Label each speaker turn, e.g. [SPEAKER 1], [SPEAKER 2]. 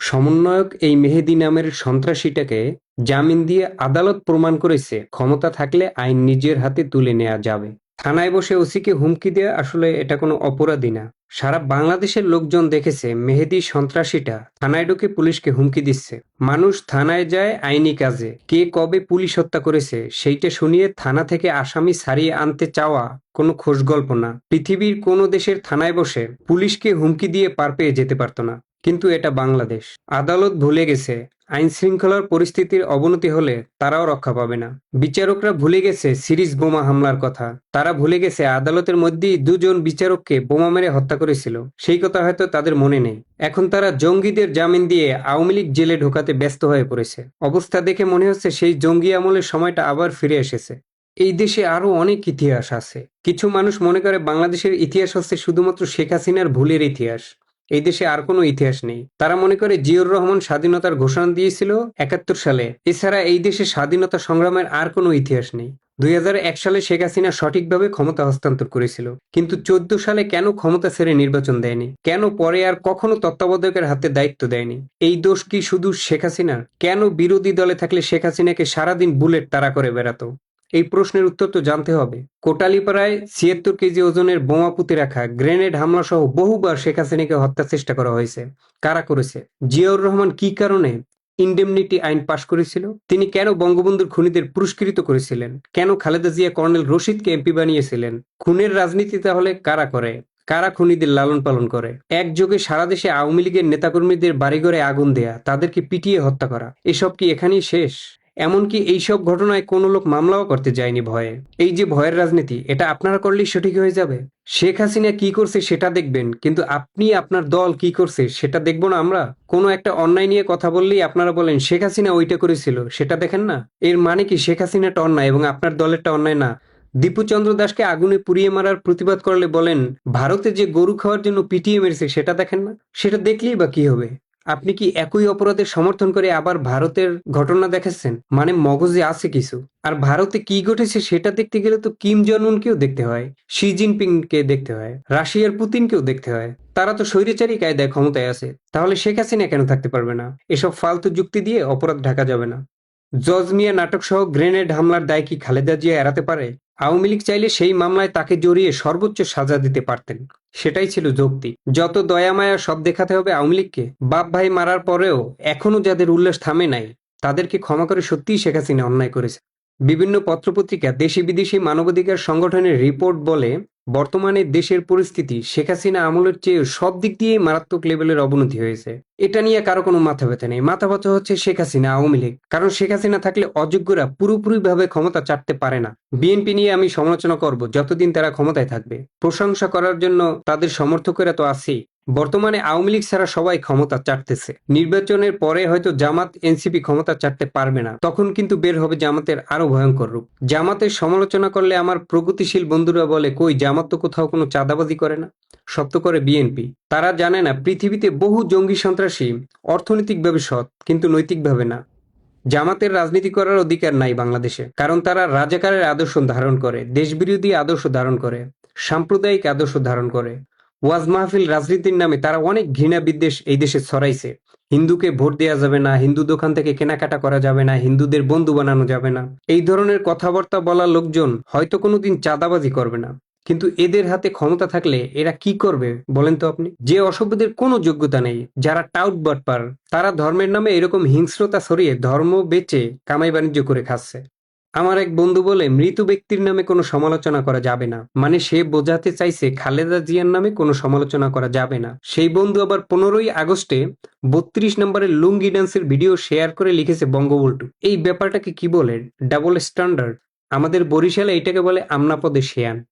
[SPEAKER 1] সমন্বয়ক এই মেহেদী নামের সন্ত্রাসীটাকে জামিন দিয়ে আদালত প্রমাণ করেছে। ক্ষমতা থাকলে আইন নিজের হাতে তুলে নেওয়া যাবে। থানায় বসে ওসিকে হুমকি দেওয়া আসলে এটা কোনো অপরাধী না। সারা বাংলাদেশের লোকজন দেখেছে মেহেদি সন্ত্রাসীটা থানায় ঢুকে পুলিশকে হুমকি দিচ্ছে। মানুষ থানায় যায় আইনি কাজে। কে কবে পুলিশ হত্যা করেছে সেইটা শুনিয়ে থানা থেকে আসামি সারিয়ে আনতে চাওয়া কোনো খোশ গল্প না। পৃথিবীর কোনো দেশের থানায় বসে পুলিশকে হুমকি দিয়ে পার পেয়ে যেতে পারতো না। কিন্তু এটা বাংলাদেশ। আদালত ভুলে গেছে আইন শৃঙ্খলার পরিস্থিতির অবনতি হলে তারাও রক্ষা পাবে না। বিচারকরা ভুলে গেছে সিরিজ বোমা হামলার কথা। তারা ভুলে গেছে আদালতের মধ্যেই দুজন বিচারককে বোমা মেরে হত্যা করেছিল। সেই কথা হয়তো তাদের মনে নেই। এখন তারা জঙ্গিদের জামিন দিয়ে আওয়ামী লীগ জেলে ঢোকাতে ব্যস্ত হয়ে পড়েছে। অবস্থা দেখে মনে হচ্ছে সেই জঙ্গি আমলের সময়টা আবার ফিরে এসেছে। এই দেশে আরও অনেক ইতিহাস আছে। কিছু মানুষ মনে করে বাংলাদেশের ইতিহাস হচ্ছে শুধুমাত্র শেখ হাসিনার ভুলের ইতিহাস। এই দেশে আর কোনো ইতিহাস নেই। তারা মনে করে জিয়র রহমান স্বাধীনতার ঘোষণা দিয়েছিল একাত্তর সালে। এছাড়া এই দেশে স্বাধীনতা সংগ্রামের আর কোনো ইতিহাস নেই। দুই হাজার এক সালে শেখ হাসিনা সঠিকভাবে ক্ষমতা হস্তান্তর করেছিল। কিন্তু চোদ্দ সালে কেন ক্ষমতা ছেড়ে নির্বাচন দেয়নি? কেন পরে আর কখনো তত্ত্বাবধায়কের হাতে দায়িত্ব দেয়নি? এই দোষ কি শুধু শেখ হাসিনার? কেন বিরোধী দলে থাকলে শেখ হাসিনাকে সারাদিন বুলেট তাড়া করে বেড়াতো? এই প্রশ্নের উত্তর তো জানতে হবে। কোটালিপাড়ায় ছিয়াত্তর কেজি ওজনের বোমা পুঁতে রাখা গ্রেনেড হামলা সহ বহুবার শেখ হাসিনাকে হত্যার চেষ্টা করা হয়েছে। কারা করেছে? জিয়াউর রহমান কি কারণে ইন্ডেমনিটি আইন পাশ করেছিল? তিনি কেন বঙ্গবন্ধুর খুনিদের পুরস্কৃত করেছিলেন? কেন খালেদা জিয়া, কর্নেল রশিদকে এমপি বানিয়েছিলেন? খুনের রাজনীতি তাহলে কারা করে? কারা খুনিদের লালন পালন করে? একযোগে সারা দেশে আওয়ামী লীগের নেতাকর্মীদের বাড়িঘরে আগুন দেয়া, তাদেরকে পিটিয়ে হত্যা করা, এসব কি এখানেই শেষ? এমনকি এইসব ঘটনায় কোনো লোক মামলাও করতে যায়নি ভয়ে। এই যে ভয়ের রাজনীতি, এটা আপনারা করলেই সঠিক হয়ে যাবে। শেখ হাসিনা কি করছে সেটা দেখবেন, কিন্তু আপনি আপনার দল কি করছে সেটা দেখব না আমরা। কোনো একটা অন্যায় নিয়ে কথা বললেই আপনারা বলেন, শেখ হাসিনা ওইটা করেছিল, সেটা দেখেন না? এর মানে কি শেখ হাসিনাটা অন্যায় এবং আপনার দলেরটা অন্যায় না? দীপুচন্দ্র দাসকে আগুনে পুড়িয়ে মারার প্রতিবাদ করলে বলেন, ভারতে যে গরু খাওয়ার জন্য পিটিয়ে মেরেছে, সেটা দেখেন না? সেটা দেখলেই বা কি হবে? আপনি কি একই অপরাধের সমর্থন করে আবার ভারতের ঘটনা দেখাচ্ছেন মানে মগজে আছে কিছু। আর ভারতে কি ঘটেছে সেটা দেখতে গেলে তো কিম জন উনকেও দেখতে হয়, শি জিনপিংকে দেখতে হয়, রাশিয়ার পুতিনকেও দেখতে হয়। তারা তো স্বৈরাচারী কায়দায় ক্ষমতায় আছে। তাহলে শেখ হাসিনা কেন থাকতে পারবে না? এসব ফালতু যুক্তি দিয়ে অপরাধ ঢাকা যাবে না। জজ মিয়া নাটক সহ গ্রেনেড হামলার দায় কি খালেদা জিয়া এড়াতে পারে? আওয়ামী লীগ চাইলে সেই মামলায় তাকে জড়িয়ে সর্বোচ্চ সাজা দিতে পারতেন। সেটাই ছিল যুক্তি। যত দয়ামায়া সব দেখাতে হবে আওয়ামী লীগকে, বাপ ভাই মারার পরেও এখনও যাদের উল্লাস থামে নাই, তাদেরকে ক্ষমা করে সত্যিই শেখ হাসিনা অন্যায় করেছে। বিভিন্ন পত্রপত্রিকা দেশি বিদেশি মানবাধিকার সংগঠনের রিপোর্ট বলে বর্তমানে দেশের পরিস্থিতি শেখ হাসিনা আমলের চেয়ে সব দিক দিয়ে মারাত্মক লেভেলের অবনতি হয়েছে। এটা নিয়ে কারও কোনো মাথা ব্যথা নেই। মাথা ব্যথা হচ্ছে শেখ হাসিনা আওয়ামী লীগ। কারণ শেখ হাসিনা থাকলে অযোগ্যরা পুরোপুরিভাবে ক্ষমতা চাটতে পারে না। বিএনপি নিয়ে আমি সমালোচনা করব যতদিন তারা ক্ষমতায় থাকবে। প্রশংসা করার জন্য তাদের সমর্থকেরা তো আছেই। বর্তমানে আওয়ামী লীগ ছাড়া সবাই ক্ষমতা চাটতেছে। নির্বাচনের পরে হয়তো জামাত, এনসিপি ক্ষমতা চাটতে পারবে না। তখন কিন্তু বের হবে জামাতের আরও ভয়ঙ্কর রূপ। জামাতের সমালোচনা করলে আমার প্রগতিশীল বন্ধুরা বলে, কই, জামাত তো কোথাও কোনো চাঁদাবাজি করে না? তো করে বিএনপি। তারা জানে না, পৃথিবীতে বহু জঙ্গি সন্ত্রাসী অর্থনৈতিকভাবে সৎ, কিন্তু নৈতিকভাবে না। জামাতের রাজনীতি করার অধিকার নাই বাংলাদেশে, কারণ তারা রাজাকারের আদর্শ ধারণ করে, দেশবিরোধী আদর্শ ধারণ করে, সাম্প্রদায়িক আদর্শ ধারণ করে। ওয়াজ মাহফিল রাজনীতির নামে তারা অনেক ঘৃণা বিদ্বেষ এই দেশে ছড়াইছে। হিন্দুকে ভোট দেওয়া যাবে না, হিন্দু দোকান থেকে কেনাকাটা করা যাবে না, হিন্দুদের বন্ধু বানানো যাবে না। এই ধরনের কথাবার্তা বলা লোকজন হয়তো কোনোদিন চাঁদাবাজি করবে না। কিন্তু এদের হাতে ক্ষমতা থাকলে এরা কি করবে বলেন তো আপনি? যে অসভ্যদের কোনো যোগ্যতা নেই, যারা টাউট বাটপার, তারা ধর্মের নামে এরকম হিংস্রতা সরিয়ে ধর্ম বেচে কামাই বাণিজ্য করে খাচ্ছে। আমার এক বন্ধু বলে, মৃত ব্যক্তির নামে কোনো সমালোচনা করা যাবে না। মানে সে বোঝাতে চাইছে, খালেদা জিয়ার নামে কোনো সমালোচনা করা যাবে না। সেই বন্ধু আবার পনেরোই আগস্টে বত্রিশ নম্বরের লুঙ্গি ডান্সের ভিডিও শেয়ার করে লিখেছে বঙ্গবল্টু এই ব্যাপারটাকে কি বলে? Double standard. আমাদের বরিশালে এটাকে বলে আমনাপদে শেয়ান।